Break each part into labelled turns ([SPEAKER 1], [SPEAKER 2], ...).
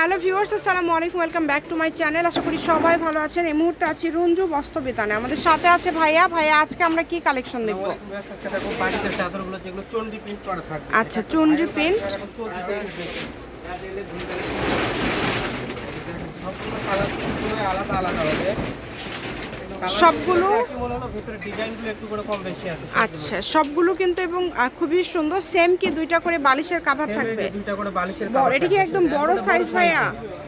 [SPEAKER 1] Hello viewers আসসালামু আলাইকুম welcome back to my channel. আশা করি সবাই ভালো আছেন। এই মুহূর্তে আছি রঞ্জু বস্ত্রবিতানে। আমাদের সাথে আছে ভাইয়া। ভাইয়া আজকে আমরা কি কালেকশন দেখব?
[SPEAKER 2] আচ্ছা চন্ডি প্রিন্ট আলাদা আলাদা
[SPEAKER 1] সবগুলো? আচ্ছা সবগুলো কিন্তু এবং খুবই সুন্দর সেম কি দুইটা করে বালিশের কাভার থাকবে?
[SPEAKER 2] দুইটা করে বালিশের cover
[SPEAKER 1] এটা কি একদম বড় size ভাইয়া?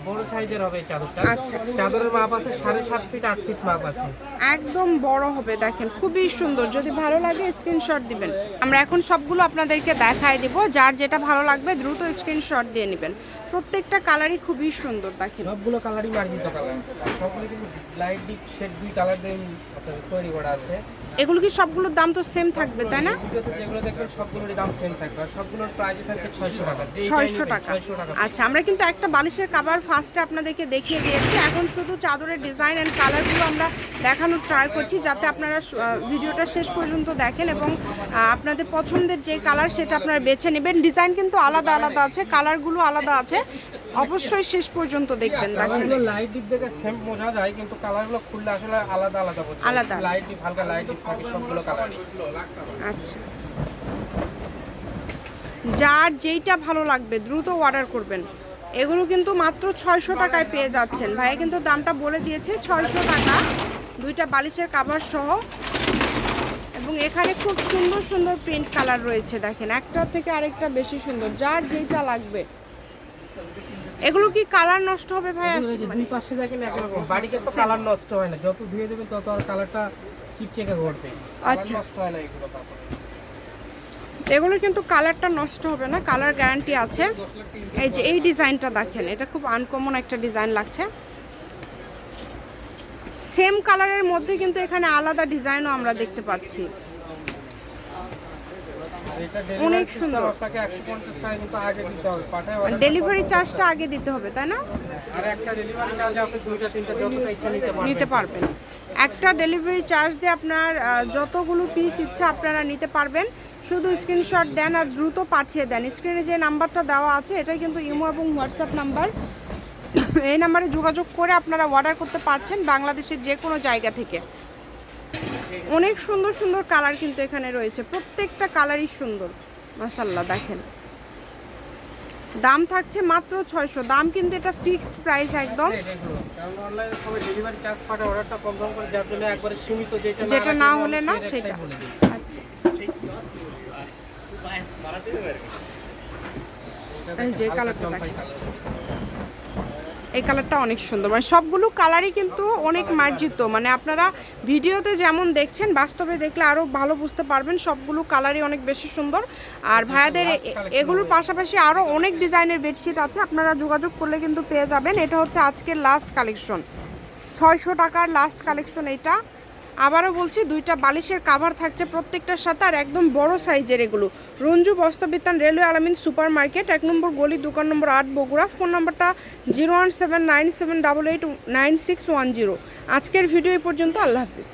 [SPEAKER 2] বড় সাইজের হবে চাদরটা।
[SPEAKER 1] আচ্ছা।
[SPEAKER 2] চাদরের মাপ আছে সাড়ে সাত ফিট আট ফিট মাপ আছে।
[SPEAKER 1] একদম বড় হবে দেখেন খুবই সুন্দর। যদি ভালো লাগে স্ক্রিনশট দিবেন। আমরা এখন সবগুলো আপনাদেরকে দেখায় দেব। যার যেটা ভালো লাগবে দ্রুত স্ক্রিনশট দিয়ে নেবেন। প্রত্যেকটা কালারই খুবই সুন্দর দেখেন
[SPEAKER 2] সবগুলো কালারই মার্জিত কালার সবগুলো কিন্তু লাইট ডিপ শেড দুই কালার দিয়ে তৈরি করা আছে।
[SPEAKER 1] এগুলো কি সবগুলোর দাম তো সেম থাকবে তাই না?
[SPEAKER 2] যেগুলো দেখবেন সবগুলোর দাম সেম থাকবে। আর সবগুলোর প্রাইস থাকবে ছয়শো টাকা। যেই
[SPEAKER 1] ছয়শো
[SPEAKER 2] নেবেন,
[SPEAKER 1] টাকা।
[SPEAKER 2] 600 টাকা।
[SPEAKER 1] আচ্ছা আমরা কিন্তু একটা বালিশের কাবার ফার্স্টে আপনাদেরকে দেখিয়ে দিয়েছি। এখন শুধু চাদরের ডিজাইন অ্যান্ড কালারগুলো আমরা দেখানোর ট্রাই করছি যাতে আপনারা ভিডিওটা শেষ পর্যন্ত দেখেন এবং আপনাদের পছন্দের যে কালার সেটা আপনারা বেছে নেবেন। ডিজাইন কিন্তু আলাদা আলাদা আছে কালারগুলো আলাদা আছে। অবশ্যই শেষ পর্যন্ত দেখবেন
[SPEAKER 2] লাইট ডিপ দেখে সেম বোঝা যায় কিন্তু কালারগুলো খুললে আসলে আলাদা আলাদা বোঝা
[SPEAKER 1] আলাদা।
[SPEAKER 2] লাইট হালকা লাইট থাকে সবগুলো কালারই
[SPEAKER 1] আচ্ছা। যার যেইটা ভালো লাগবে দ্রুত অর্ডার করবেন। এগুলো কিন্তু মাত্র ছয়শো টাকায় পেয়ে যাচ্ছেন। ভাইয়া কিন্তু দামটা বলে দিয়েছে ছয়শো টাকা। দুইটা বালিশের কাভার সহ। এবং এখানে খুব সুন্দর সুন্দর প্রিন্ট কালার রয়েছে দেখেন। একটা থেকে আরেকটা বেশি সুন্দর। যার যেইটা লাগবে এগুলো কি কালার নষ্ট হবে ভাইয়া
[SPEAKER 2] এই দুই পাশে দেখেন একরকম বাড়িতে তো কালার নষ্ট হয় না। যত ধুয়ে দেবেন তত আর কালারটা চিকচিকে করবে।
[SPEAKER 1] আচ্ছা।
[SPEAKER 2] নষ্ট হয় না এগুলো তারপরে।
[SPEAKER 1] এগুলো কিন্তু কালারটা নষ্ট হবে না কালার গ্যারান্টি আছে। এই যে এই ডিজাইনটা দেখেন এটা খুব আনকমন একটা ডিজাইন লাগছে। সেম কালারের মধ্যে কিন্তু এখানে আলাদা ডিজাইনও আমরা দেখতে পাচ্ছি। অনেক সুন্দর।
[SPEAKER 2] সুন্দর। আপনাকে একশো পঞ্চাশ টাকা কিন্তু আগে দিতে হবে। পাঠায়
[SPEAKER 1] ডেলিভারি চার্জটা আগে দিতে হবে তাই না?
[SPEAKER 2] আর একটা ডেলিভারি চার্জ আপনি দুইটা তিনটা যতটা ইচ্ছা নিতে পারবেন।
[SPEAKER 1] নিতে পারবেন। একটা ডেলিভারি চার্জ দিয়ে আপনার যতগুলো পিস ইচ্ছা আপনারা নিতে পারবেন। শুধু স্ক্রিনশট দেন আর দ্রুত পাঠিয়ে দেন। স্ক্রিনে যে নাম্বারটা দেওয়া আছে এটাই কিন্তু ইমো এবং হোয়াটসঅ্যাপ নাম্বার। এই নাম্বারে যোগাযোগ করে আপনারা অর্ডার করতে পারছেন বাংলাদেশের যে কোনো জায়গা থেকে। অনেক সুন্দর সুন্দর কালার কিন্তু এখানে রয়েছে। প্রত্যেকটা কালারই সুন্দর। মাসাল্লাহ দেখেন। দাম থাকছে মাত্র ছয়শো। দাম কিন্তু এটা ফিক্সড প্রাইস একদম।
[SPEAKER 2] সীমিত যেটা
[SPEAKER 1] না হলে না সেটা। আচ্ছা এই যে কালারটা
[SPEAKER 2] কালার।
[SPEAKER 1] এই কালারটা অনেক সুন্দর। মানে সবগুলো কালারই কিন্তু অনেক মার্জিত। মানে আপনারা ভিডিওতে যেমন দেখছেন, বাস্তবে দেখলে আরও ভালো বুঝতে পারবেন সবগুলো কালারই অনেক বেশি সুন্দর। আর ভাইয়াদের এগুলোর পাশাপাশি আরও অনেক ডিজাইনের বেডশিট আছে, আপনারা যোগাযোগ করলে কিন্তু পেয়ে যাবেন। এটা হচ্ছে আজকের লাস্ট কালেকশন ছয়শো টাকার লাস্ট কালেকশন এটা। আবারও বলছি, দুইটা বালিশের কাভার থাকছে প্রত্যেকটার সাথে আর একদম বড় সাইজের এগুলো। Ranju Bastrabitan railway Alamin super market এক নম্বর গলি, দোকান নম্বর আট, বগুড়া। ফোন নম্বরটা zero one seven nine seven double eight nine six one zero. আজকের ভিডিও এই পর্যন্ত, আল্লাহ হাফিজ।